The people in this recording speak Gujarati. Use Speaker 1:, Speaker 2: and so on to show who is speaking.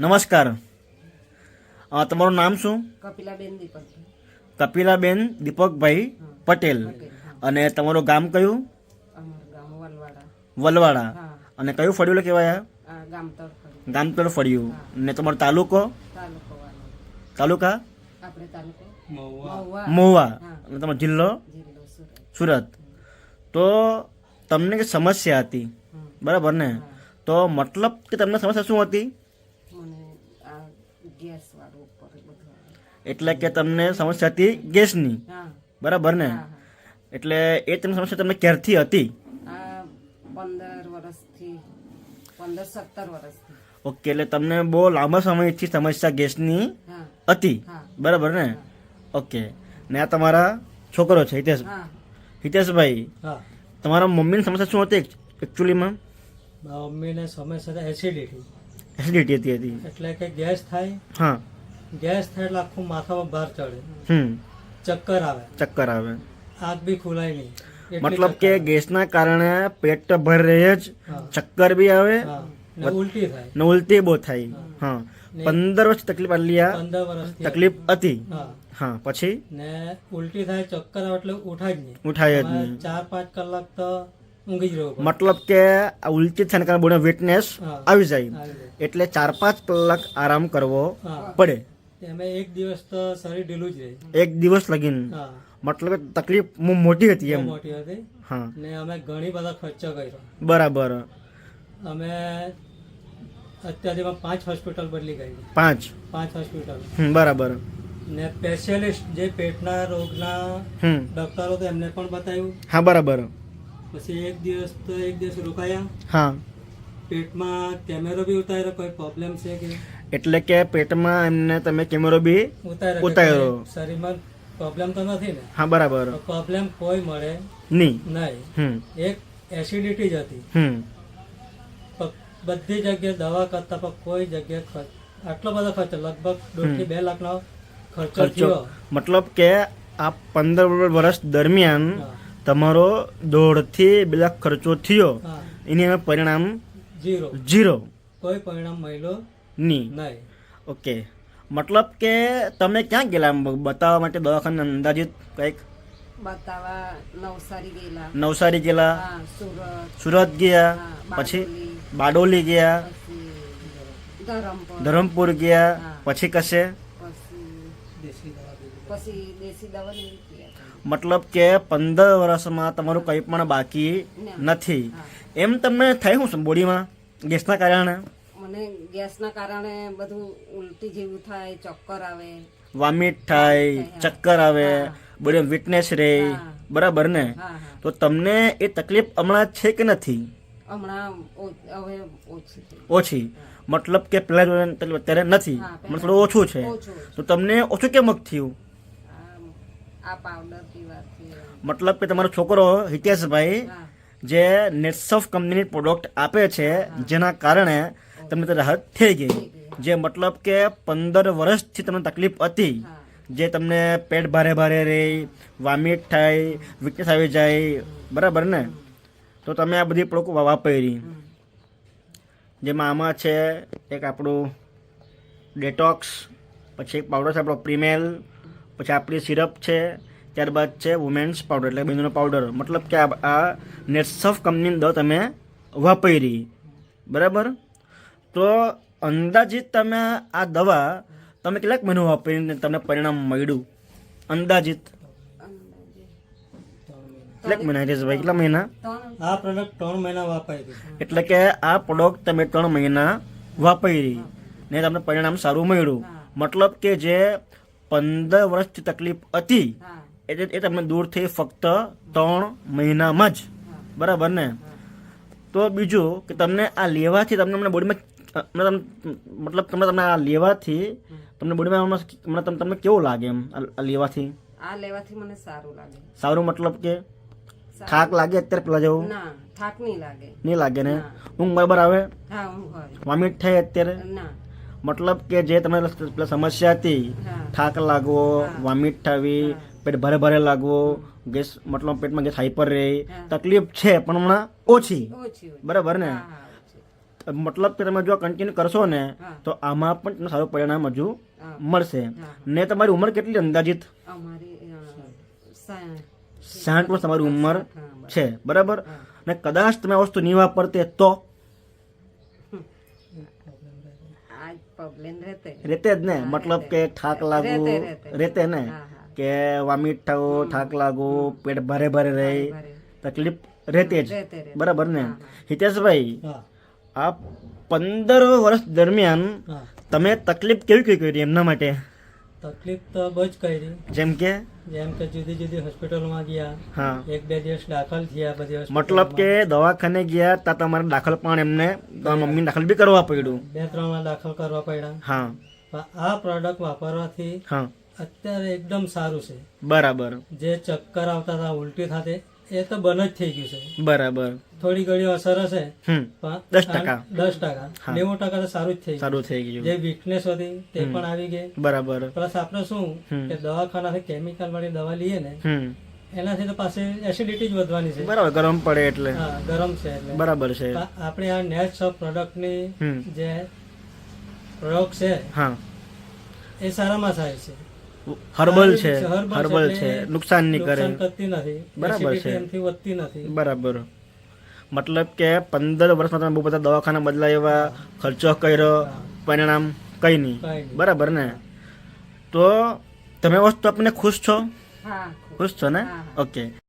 Speaker 1: નમસ્કાર. તમારું નામ શું?
Speaker 2: કપિલાબેન દીપકભાઈ
Speaker 1: કપિલાબેન દીપકભાઈ પટેલ. અને તમારું ગામ કયું?
Speaker 2: વલવાડા.
Speaker 1: વલવાડા. અને કયું ફળિયું કહેવાય? ગામતળ ફળિયું. ને તમારો તાલુકો?
Speaker 2: તાલુકો
Speaker 1: તાલુકા?
Speaker 2: આપણે મહુવા.
Speaker 1: અને તમારો જિલ્લો?
Speaker 2: સુરત.
Speaker 1: તો તમને કે સમસ્યા હતી. બરાબર ને? તો મતલબ કે તમને સમસ્યા શું હતી? એટલે કે તમને સમસ્યા હતી ગેસની. બરાબર ને? એટલે એ તમને સમસ્યા તમને ક્યારથી હતી?
Speaker 2: પંદર વર્ષથી પંદર સત્તર વર્ષથી.
Speaker 1: ઓકે એટલે તમને બહુ લાંબા સમયથી સમસ્યા ગેસની હતી. બરાબર ને? ઓકે. ને આ તમારા છોકરો છે હિતેશ. હિતેશભાઈ
Speaker 3: હા.
Speaker 1: તમારા મમ્મીની સમસ્યા શું હતી એકચ્યુઅલીમાં
Speaker 3: મમ્મીને સમસ્યા એસિડિટી
Speaker 1: એસિડિટી હતી હતી.
Speaker 3: એટલે કે ગેસ થાય
Speaker 1: હા.
Speaker 3: ગેસ થાય એટલે આખું માથામાં ભાર ચડે.
Speaker 1: હમ.
Speaker 3: ચક્કર આવે.
Speaker 1: ચક્કર આવે.
Speaker 3: આંખ બી ખુલાય નહીં.
Speaker 1: મતલબ કે ગેસના કારણે પેટ તો ભર રહે જ ચક્કર બી આવે
Speaker 3: ઉલટી થાય.
Speaker 1: ને ઉલટી બહુ થાય. હા. પંદર વર્ષ તકલીફ આટલી આ તકલીફ હતી.
Speaker 3: હા.
Speaker 1: પછી?
Speaker 3: ને ઉલટી થાય ચક્કર આવે એટલે ઉઠાય જ નહીં.
Speaker 1: ઉઠાય જ નહીં.
Speaker 3: ચાર પાંચ કલાક તો
Speaker 1: મતલબ કે આ ઉલટી થઈને કારણે બોડીમાં વીકનેસ આવી જાય. એટલે ચાર પાંચ કલાક આરામ કરવો પડે.
Speaker 3: એમાં એક દિવસ તો શરીર ઢીલું જ રહે.
Speaker 1: એક દિવસ લગીન? મતલબ તકલીફ મોટી હતી એમ?
Speaker 3: મોટી હતી.
Speaker 1: હા.
Speaker 3: ને અમે ઘણી બધા ખર્ચો કર્યો.
Speaker 1: બરાબર.
Speaker 3: અમે અત્યારે પાંચ હોસ્પિટલ બદલી ગઈ
Speaker 1: પાંચ?
Speaker 3: પાંચ હોસ્પિટલ
Speaker 1: બરાબર.
Speaker 3: ને સ્પેશિયાલિસ્ટ જે પેટના રોગના ડોક્ટરો તો એમને પણ બતાવ્યું.
Speaker 1: હા બરાબર.
Speaker 3: પછી એક દિવસ તો એક દિવસ રોકાયા.
Speaker 1: હા.
Speaker 3: પેટમાં કેમેરો બી ઉતાર્યો કોઈ પ્રોબ્લેમ છે કે?
Speaker 1: એટલે કે પેટમાં એમને તમે કેમેરો બી
Speaker 3: ઉતાર્યો શરીરમાં પ્રોબ્લેમ તો નથી ને?
Speaker 1: હા બરાબર.
Speaker 3: પ્રોબ્લેમ કોઈ મળે
Speaker 1: નહીં.
Speaker 3: નહીં. એક એસિડિટી જ હતી. બધી જગ્યાએ દવા કરતા પણ કોઈ જગ્યાએ ખર્ચ આટલો બધો ખર્ચો લગભગ દોઢથી બે લાખ નો
Speaker 1: ખર્ચો
Speaker 3: થયો.
Speaker 1: મતલબ કે આ પંદર વર્ષ દરમિયાન
Speaker 3: તમારો
Speaker 1: તમારો દોઢથી બે લાખ ખર્ચો થયો. એની અમે પરિણામ
Speaker 3: જીરો
Speaker 1: ઝીરો
Speaker 3: કોઈ પરિણામ મળ્યો
Speaker 1: નહીં
Speaker 3: નહીં.
Speaker 1: ઓકે મતલબ કે તમે ક્યાં ગયેલા? બતાવવા માટે દવાખાને અંદાજિત કંઈક?
Speaker 2: નવસારી ગયેલા.
Speaker 1: નવસારી ગયેલા?
Speaker 2: સુરત.
Speaker 1: સુરત ગયા? પછી?
Speaker 2: બારડોલી,
Speaker 1: બારડોલી ગયા?
Speaker 2: ધરમપુર.
Speaker 1: ધરમપુર ગયા? પછી કશે?
Speaker 2: પછી
Speaker 3: દેશી દવા પીધી.
Speaker 2: પછી દેશી દવા લઈ ગયા
Speaker 1: મતલબ કે પંદર વર્ષમાં તમારું કંઈ પણ બાકી નથી. એમ તમને થયું શું બોડીમાં ગેસના કારણે?
Speaker 2: મને ગેસના કારણે બધું ઉલટી જેવું થાય ચક્કર આવે.
Speaker 1: વોમિટ થાય ચક્કર આવે બધું વીકનેસ રહે. બરાબર ને? તો તમને એ તકલીફ હમણાં છે કે નથી?
Speaker 2: હમણાં ઓછી
Speaker 1: મતલબ કે પેલા અત્યારે નથી? મને થોડું ઓછું છે. તો તમને ઓછું કેમ થયું? મતલબ કે તમારો છોકરો હિતેશભાઈ જે નેટસોફ કંપનીની પ્રોડક્ટ આપે છે જેના કારણે તમને રાહત થઈ ગઈ. જે મતલબ કે પંદર વર્ષથી તમને તકલીફ હતી. જે તમને પેટ ભારે ભારે રહે વામિટ થાય વીકનેસ આવી જાય બરાબર ને? તો તમે આ બધી પ્રોડક્ટ વાપરી જેમાં આમાં છે એક આપણું ડેટોક્સ પછી એક પાવડર છે આપણો પ્રીમેલ પછી આપણી સિરપ છે ત્યારબાદ છે વુમેન્સ પાવડર એટલે બેનનો પાવડર મતલબ કે આ- આ નેટસફ કંપનીની દવા તમે વાપરી બરાબર? તો અંદાજિત તમે આ દવા તમે કેટલાક મહિનો વાપરીને તમને પરિણામ મળ્યું? અંદાજિત.
Speaker 2: અંદાજે
Speaker 1: કેટલાક મહિના ભાઈ? કેટલા મહિના?
Speaker 3: આ પ્રોડક્ટ ત્રણ મહિના વાપરી
Speaker 1: એટલે કે આ પ્રોડક્ટ તમે ત્રણ મહિના વાપરી ને તમને પરિણામ સારું મળ્યું. મતલબ કે જે પંદર વર્ષથી તકલીફ હતી એ તમને દૂર થઈ ફક્ત ત્રણ મહિનામાં જ. બરાબર ને? તો બીજું કે તમને આ લેવાથી તમને બોડીમાં મતલબ તમને તમને આ લેવાથી તમને બોડીમાં હમણાં તમને તમને કેવું લાગે એમ આ લેવાથી?
Speaker 2: આ લેવાથી મને સારું લાગે.
Speaker 1: સારું મતલબ કે થાક લાગે અત્યારે પેલા જેવું?
Speaker 2: ના થાક નહીં લાગે.
Speaker 1: નહીં લાગે ને? ઊંઘ બરાબર આવે?
Speaker 2: હા ઊંઘ હોય
Speaker 1: વોમિટ થાય અત્યારે?
Speaker 2: ના.
Speaker 1: મતલબ કે જે તમે પેલા સમસ્યા હતી થાક લાગવો વોમિટ થવી પેટ ભારે ભારે લાગવો ગેસ મતલબ પેટમાં ગેસ હાઈપર રહે તકલીફ છે પણ હમણાં ઓછી.
Speaker 2: ઓછી
Speaker 1: બરાબર ને? મતલબ કે તમે જો કન્ટિન્યુ કરશો ને તો આમાં પણ તમને સારું પરિણામ હજુ મળશે. ને તમારી ઉંમર કેટલી અંદાજિત?
Speaker 2: અમારી
Speaker 1: સાઠ. વર્ષ તમારી ઉંમર છે બરાબર? ને કદાચ તમે આ વસ્તુ નહીં વાપરતે તો?
Speaker 2: રહેતે.
Speaker 1: રેતે જ ને? મતલબ કે થાક લાગુ
Speaker 2: રહેતે.
Speaker 1: રેતે ને. કે વામિટ થવું થાક લાગુ પેટ ભારે ભારે રહી તકલીફ રહેતે જ. બરાબર ને? હિતેશભાઈ આ પંદર વર્ષ દરમિયાન તમે તકલીફ કેવી કેવી કરી એમના માટે?
Speaker 3: તકલીફ તો બહુ જ કરી.
Speaker 1: જેમ કે?
Speaker 3: જેમ કે જુદી જુદી હોસ્પિટલમાં ગયા.
Speaker 1: હા.
Speaker 3: એક બે દિવસ દાખલ થયા બધી
Speaker 1: મતલબ કે દવાખાને ગયા તા તમારે દાખલ પણ એમને મમ્મી દાખલ બી કરવા પડ્યું.
Speaker 3: બે ત્રણ વાર દાખલ કરવા પડ્યા.
Speaker 1: હા.
Speaker 3: આ પ્રોડક્ટ વાપરવાથી
Speaker 1: હા.
Speaker 3: અત્યારે એકદમ સારું છે.
Speaker 1: બરાબર.
Speaker 3: જે ચક્કર આવતા હતા ઉલટી થતી. એ તો બંધ જ થઈ ગયું છે.
Speaker 1: બરાબર.
Speaker 3: થોડી ઘણી અસર હશે.
Speaker 1: દસ ટકા.
Speaker 3: દસ ટકા. નેવું ટકા તો સારું જ થઈ ગયું.
Speaker 1: સારું થઈ ગયું.
Speaker 3: જે વીકનેસ હતી તે પણ આવી ગઈ.
Speaker 1: બરાબર.
Speaker 3: પ્લસ આપણે શું. કે દવાખાનાથી કેમિકલ વાળી દવા લઈએ ને એનાથી તો પાસે એસિડિટી જ વધવાની છે.
Speaker 1: બરાબર ગરમ પડે એટલે.
Speaker 3: હા ગરમ છે એટલે.
Speaker 1: બરાબર છે.
Speaker 3: આપણે આ નેટ ઓફ પ્રોડક્ટની
Speaker 1: ની
Speaker 3: જે પ્રયોગ છે
Speaker 1: હા.
Speaker 3: એ સારામાં થાય છે.
Speaker 1: હર્બલ છે હર્બલ છે નુકસાન નહીં કરે. બરાબર છે.
Speaker 3: એમથી વધતી નથી.
Speaker 1: બરાબર. મતલબ કે પંદર વર્ષમાં તમે બહુ બધા દવાખાના બદલાય એવા ખર્ચો કર્યો પરિણામ કઈ નહીં. બરાબર ને? તો તમે વસ્તુ આપને ખુશ છો? ખુશ. છો ને? ઓકે.